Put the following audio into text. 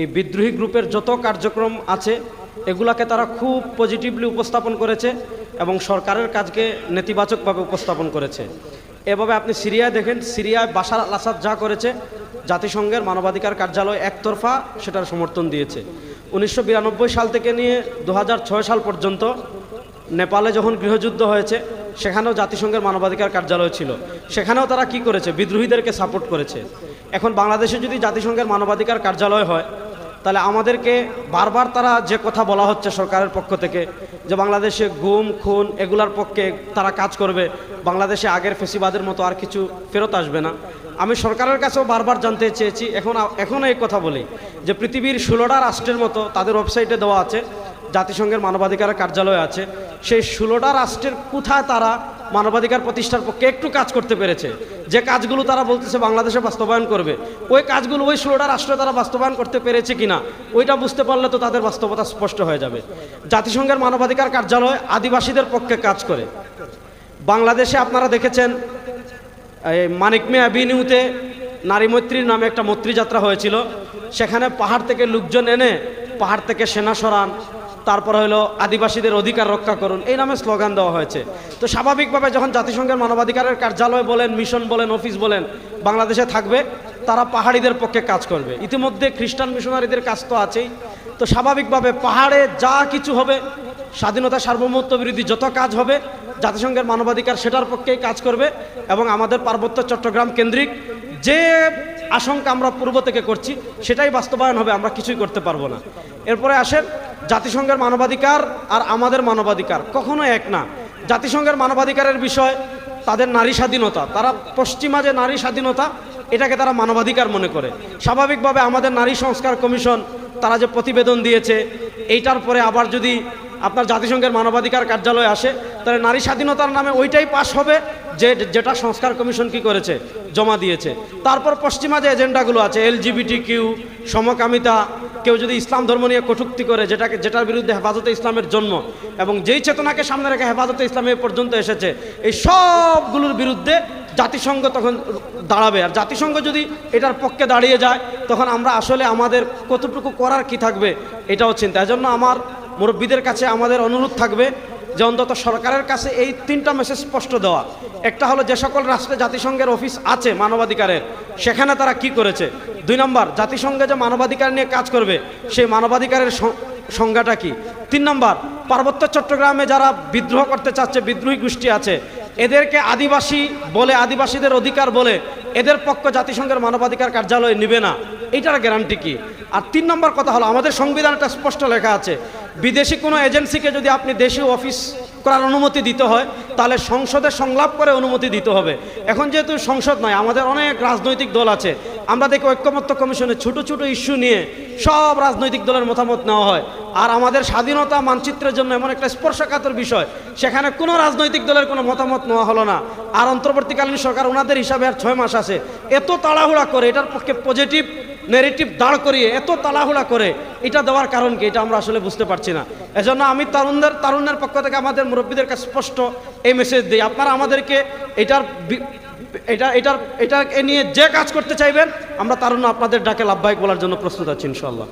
এই বিদ্রোহী গ্রুপের যত কার্যক্রম আছে, এগুলাকে তারা খুব পজিটিভলি উপস্থাপন করেছে এবং সরকারের কাজকে নেতিবাচকভাবে উপস্থাপন করেছে। এভাবে আপনি সিরিয়ায় দেখেন, সিরিয়ায় বাশার আল আসাদ যা করেছে, জাতিসংঘের মানবাধিকার কার্যালয় একতরফা সেটার সমর্থন দিয়েছে। উনিশশো বিরানব্বই সাল থেকে নিয়ে দু হাজার ছয় সাল পর্যন্ত নেপালে যখন গৃহযুদ্ধ হয়েছে, সেখানেও জাতিসংঘের মানবাধিকার কার্যালয় ছিল। সেখানেও তারা কি করেছে? বিদ্রোহীদেরকে সাপোর্ট করেছে। এখন বাংলাদেশে যদি জাতিসংঘের মানবাধিকার কার্যালয় হয় তাহলে আমাদেরকে বারবার তারা যে কথা বলা হচ্ছে সরকারের পক্ষ থেকে, যে বাংলাদেশে গুম খুন এগুলার পক্ষে তারা কাজ করবে, বাংলাদেশে আগের ফেসিবাদের মতো আর কিছু ফেরত আসবে না। আমি সরকারের কাছেও বারবার জানতে চেয়েছি, এখন এখনও এই কথা বলি, যে পৃথিবীর ষোলোটা রাষ্ট্রের মতো তাদের ওয়েবসাইটে দেওয়া আছে জাতিসংঘের মানবাধিকার কার্যালয় আছে। সেই ষোলোটা রাষ্ট্রের কোথায় তারা মানবাধিকার প্রতিষ্ঠার পক্ষে একটু কাজ করতে পেরেছে? যে কাজগুলো তারা বলতেছে বাংলাদেশে বাস্তবায়ন করবে, ওই কাজগুলো ওই ষোলোটা রাষ্ট্রে তারা বাস্তবায়ন করতে পেরেছে কিনা, ওইটা বুঝতে পারলে তো তাদের বাস্তবতা স্পষ্ট হয়ে যাবে। জাতিসংঘের মানবাধিকার কার্যালয় আদিবাসীদের পক্ষে কাজ করে। বাংলাদেশে আপনারা দেখেছেন, এই মানিক মে অ্যাভিনিউতে নারী মৈত্রীর নামে একটা মৈত্রী যাত্রা হয়েছিল। সেখানে পাহাড় থেকে লোকজন এনে পাহাড় থেকে সেনা সরান তারপর হলো আদিবাসীদের অধিকার রক্ষা করুন। এই নামে স্লোগান দেওয়া হয়েছে। তো স্বাভাবিকভাবে যখন জাতিসংঘের মানবাধিকারের কার্যালয় বলেন, মিশন বলেন, অফিস বলেন, বাংলাদেশে থাকবে, তারা পাহাড়িদের পক্ষে কাজ করবে। ইতিমধ্যে খ্রিস্টান মিশনারিদের কাজ তো আছেই। তো স্বাভাবিকভাবে পাহাড়ে যা কিছু হবে, স্বাধীনতা সার্বভৌমত্ব বিরোধী যত কাজ হবে, জাতিসংঘের মানবাধিকার সেটার পক্ষেই কাজ করবে এবং আমাদের পার্বত্য চট্টগ্রাম কেন্দ্রিক যে আশঙ্কা আমরা পূর্ব থেকে করছি, সেটাই বাস্তবায়ন হবে, আমরা কিছুই করতে পারব না। এরপরে আসেন জাতিসংঘের মানবাধিকার আর আমাদের মানবাধিকার কখনো এক না। জাতিসংঘের মানবাধিকারের বিষয় তাদের নারী স্বাধীনতা। তারা পশ্চিমা যে নারী স্বাধীনতা, এটাকে তারা মানবাধিকার মনে করে। স্বাভাবিকভাবে আমাদের নারী সংস্কার কমিশন তারা যে প্রতিবেদন দিয়েছে, এইটার পরে আবার যদি আপনার জাতিসংঘের মানবাধিকার কার্যালয়ে আসে, তাহলে নারী স্বাধীনতার নামে ওইটাই পাশ হবে যে যেটা সংস্কার কমিশন কি করেছে, জমা দিয়েছে। তারপর পশ্চিমা যে এজেন্ডাগুলো আছে এলজিবিটি কিউ সমকামিতা কেউ যদি ইসলাম ধর্ম নিয়ে কটুক্তি করে, যেটাকে, যেটার বিরুদ্ধে হেফাজতে ইসলামের জন্ম, এবং যেই চেতনাকে সামনে রেখে হেফাজতে ইসলামে পর্যন্ত এসেছে, এই সবগুলোর বিরুদ্ধে জাতিসংঘ তখন দাঁড়াবে। আর জাতিসংঘ যদি এটার পক্ষে দাঁড়িয়ে যায়, তখন আমরা আসলে আমাদের কতটুকু করার কি থাকবে, এটাও চিন্তা। এজন্য আমার মুরব্বীদের কাছে আমাদের অনুরোধ থাকবে যে অন্তত সরকারের কাছে এই তিনটা মেসেজ স্পষ্ট দেওয়া। একটা হলো, যে সকল রাষ্ট্রে জাতিসংঘের অফিস আছে মানবাধিকারের, সেখানে তারা কি করেছে? দুই নম্বর, জাতিসংঘে যে মানবাধিকার নিয়ে কাজ করবে, সেই মানবাধিকারের সংজ্ঞাটা কি? তিন নম্বর, পার্বত্য চট্টগ্রামে যারা বিদ্রোহ করতে চাচ্ছে, বিদ্রোহী গোষ্ঠী আছে, এদেরকে আদিবাসী বলে, আদিবাসীদের অধিকার বলে, এদের পক্ষ জাতিসংঘের মানবাধিকার কার্যালয় নিবে না। এইটার গ্যারান্টি কি? আর তিন নম্বর কথা হলো, আমাদের সংবিধানটা স্পষ্ট লেখা আছে বিদেশি কোনো এজেন্সিকে যদি আপনি দেশীয় অফিস করার অনুমতি দিতে হয়, তাহলে সংসদে সংলাপ করে অনুমতি দিতে হবে। এখন যেহেতু সংসদ নয়, আমাদের অনেক রাজনৈতিক দল আছে, আমরা দেখি ঐক্যমত্য কমিশনে ছোট ছোট ইস্যু নিয়ে সব রাজনৈতিক দলের মতামত নেওয়া হয়। আর আমাদের স্বাধীনতা মানচিত্রের জন্য এমন একটা স্পর্শকাতর বিষয়, সেখানে কোনো রাজনৈতিক দলের কোনো মতামত নেওয়া হলো না। আর অন্তর্বর্তীকালীন সরকার ওনাদের হিসাবে আর ছয় মাস আছে। এত তাড়াহুড়া করে এটার পক্ষে পজিটিভ নেগেটিভ দাঁড় করিয়ে এত তালাহুলা করে, এটা দেওয়ার কারণ কি? এটা আমরা আসলে বুঝতে পারছি না। এজন্য আমি তরুণদের, তরুণের পক্ষ থেকে আমাদের মুরব্বীদের কাছে স্পষ্ট এই মেসেজ দিই। আপনারা আমাদেরকে এটার এটা এটার এটা নিয়ে যে কাজ করতে চাইবেন, আমরা তারুণ আপনাদের ডাকে লাভবাহিক বলার জন্য প্রস্তুত আছি ইনশাল্লাহ